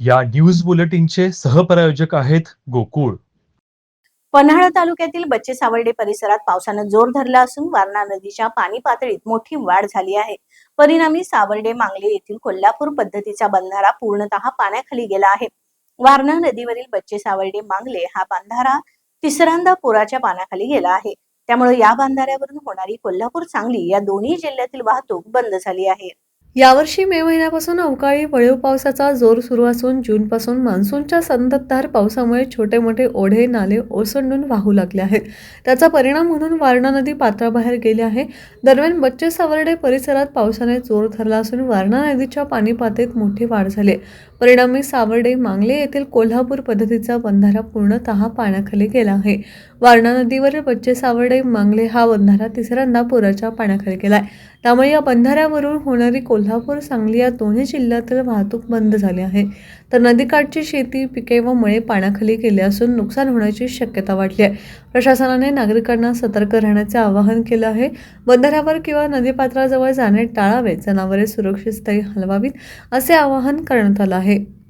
या न्यूज बुलेटिनचे सहप्रायोजक आहेत गोकुळ. पन्हाळा तालुक्यातील बच्चे सावर्डे परिसरात पावसानं जोर धरला असून वारणा नदीच्या पाणी पातळीत मोठी वाढ झाली आहे. परिणामी सावर्डे मांगले येथील कोल्हापूर पद्धतीचा बंधारा पूर्णतः पाण्याखाली गेला आहे. वारणा नदीवरील बच्चे सावर्डे मांगले हा बंधारा तिसऱ्यांदा पुराच्या पाण्याखाली गेला आहे. त्यामुळे या बंधाऱ्यावरून होणारी कोल्हापूर सांगली या दोन्ही जिल्ह्यातील वाहतूक बंद झाली आहे. यावर्षी मे महिन्यापासून अवकाळी वळीव पावसाचा जोर सुरू असून जूनपासून मान्सूनच्या संततधार पावसामुळे छोटे मोठे ओढे नाले ओसंडून वाहू लागले आहेत. त्याचा परिणाम म्हणून वारणा नदी पात्राबाहेर गेली आहे. दरम्यान बच्चे सावर्डे परिसरात पावसाने जोर धरला असून वारणा नदीच्या पाणी पातळीत मोठी वाढ झाली परिणामी सावर्डे मांगले येथील कोल्हापूर पद्धतीचा बंधारा पूर्णतः पाण्याखाली गेला आहे. वारणा नदीवरील बच्चे सावर्डे मांगले हा बंधारा तिसऱ्यांदा पुराच्या पाण्याखाली गेलाय त्यामुळे या बंधाऱ्यावरून होणारी कोल्हापूर सांगली या दोन्ही जिल्ह्यातील वाहतूक बंद झाली आहे. तर नदीकाठची शेती पिके व मळे पाण्याखाली गेले असून नुकसान होण्याची शक्यता वाढली आहे. प्रशासनाने नागरिकांना सतर्क राहण्याचे आवाहन केलं आहे. बंधाऱ्यावर किंवा नदीपात्राजवळ जाणे टाळावे जनावरे सुरक्षित स्थळी हलवावीत असे आवाहन करण्यात आलं आहे.